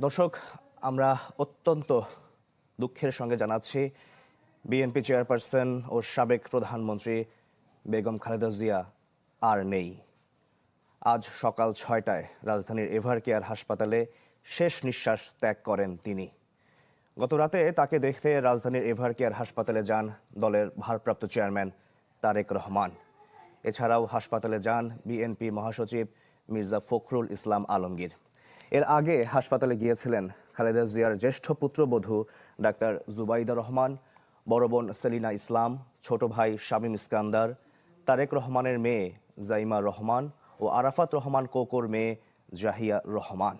দর্শক, আমরা অত্যন্ত দুঃখের সঙ্গে জানাচ্ছি বিএনপি চেয়ারপারসন ও সাবেক প্রধানমন্ত্রী বেগম খালেদা জিয়া আর নেই। আজ সকাল ছয়টায় রাজধানীর এভার কেয়ার হাসপাতালে শেষ নিঃশ্বাস ত্যাগ করেন তিনি। গত রাতে তাকে দেখতে রাজধানীর এভার কেয়ার হাসপাতালে যান দলের ভারপ্রাপ্ত চেয়ারম্যান তারেক রহমান। এছাড়াও হাসপাতালে যান বিএনপি মহাসচিব মির্জা ফখরুল ইসলাম আলমগীর। এর আগে হাসপাতালে গিয়েছিলেন খালেদা জিয়ার জ্যেষ্ঠ পুত্রবধূ ডাক্তার জুবাইদা রহমান, বড় বোন সেলিনা ইসলাম, ছোট ভাই শামীম ইস্কান্দার, তারেক রহমানের মেয়ে জাইমা রহমান ও আরাফাত রহমান কোকোর মেয়ে জাহিয়া রহমান।